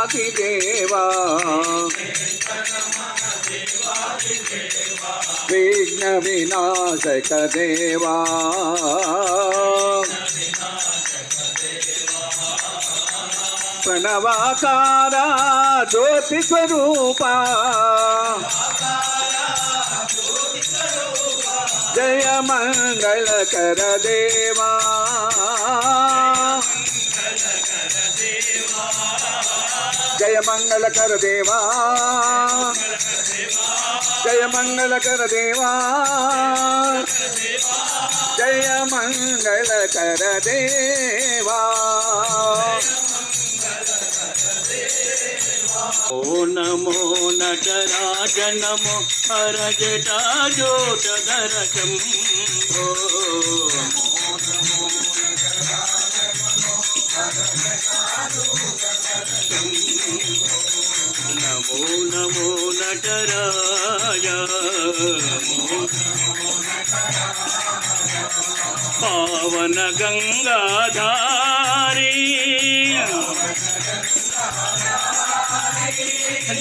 దేవాదిదేవా విఘ్న వినాశక దేవా ప్రణవాకార జ్యోతి స్వరూప జయ మంగళకర దేవా జయ మంగళకర దేవా జయ మంగళకర దేవా జయ మంగళకర దేవా ఓ నమో నటరాజ నమో హరజటా జోటధర శంభో. నమో నమో నటరాజ नमो नमो नटराय पावन गङ्गाधारी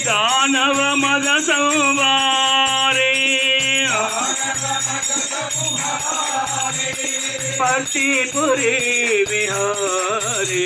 दानव मद संवारे पतिपुरी विहारे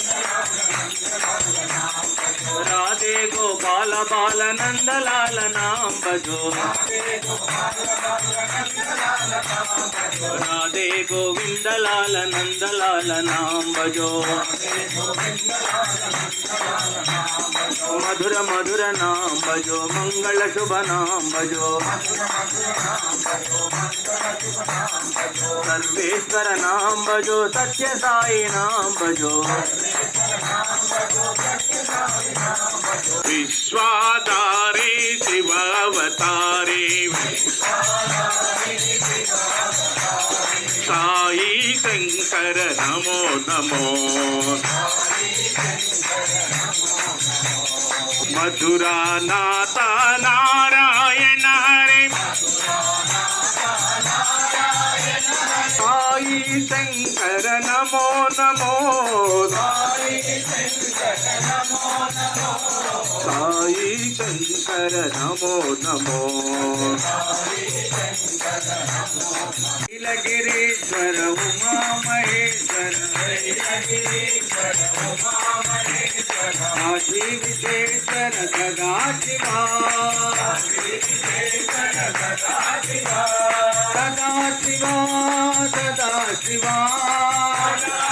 గోపాల బాల నందలాల నాంబజో రాధే గోవిందలాల నందలాల నాంబజో మధుర మధుర నాంబజో మంగళ శుభ నాంబజో సర్వేశ్వర నాంబజో సత్య సాయి నాంబజో విశ్వాదారే శివావతారే. సాయి శంకర నమో నమో. మధురా నాథ నారాయణ హరే. సాయి శంకర నమో నమో సాయి శంకర నమో. శంకర నమో నీలగిరీశ్వర ఉమా మహేశ్వర కాశీ విశ్వేశ్వర సదా శివా సదా శివా సదా శివా సదా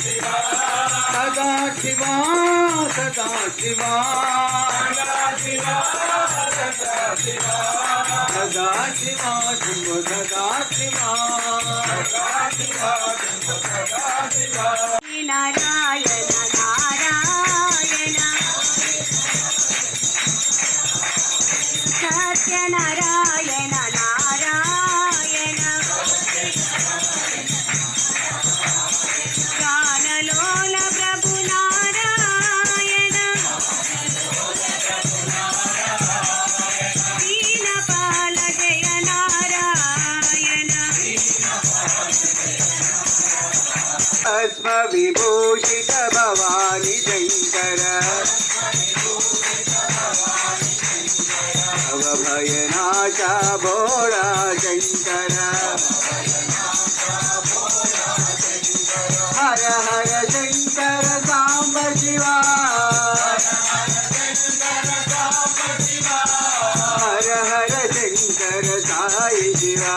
శివా సదా శివా సదా శివా శివ సదా శివా నారాయణ నారాయణ భస్మ విభూషిత భవాని శంకర భయనాశ భోళా శంకర హర హర శంకర సాంబ శివా హర హర శంకర సాయి శివా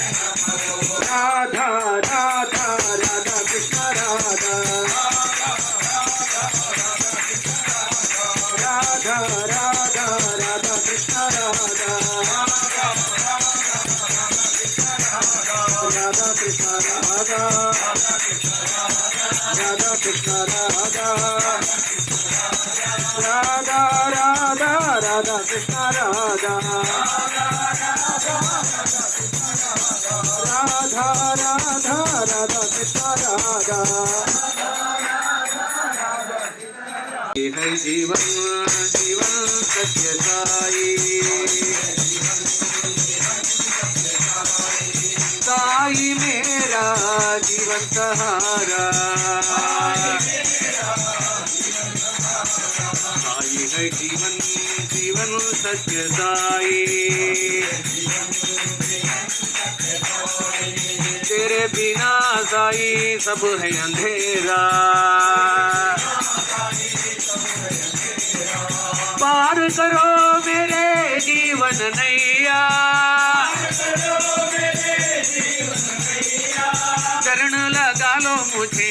राधा राधा राधा कृष्ण राधा राधा राधा राधा कृष्ण राधा राधा राधा राधा कृष्ण राधा जीवन जीवन सत्य साई सहारा साई है जीवन जीवन सत्य साई। तेरे बिना साई सब है अंधेरा। पार करो मेरे जीवन नैया। कुछ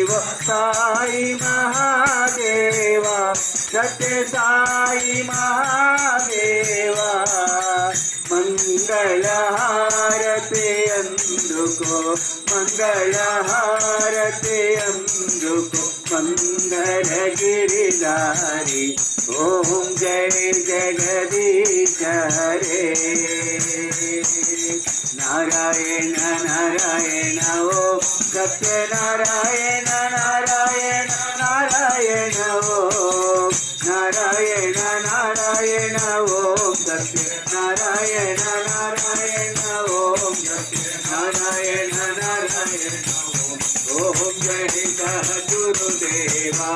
शिव साई महादेवा सत्य साई महादेवा మంగళహారతి అందుకో మంగళహారతి అందుకో మంగళగిరిధారి ఓం జయ జగదీశ హరే నారాయణ నారాయణ ఓ సత్యనారాయణ నారాయణ నారాయణ ఓ నారాయణ నారాయణ ఓం సత్య నారాయణ నారాయణ ఓం సత్య నారాయణ నారాయణ ఓం జయ గురుదేవా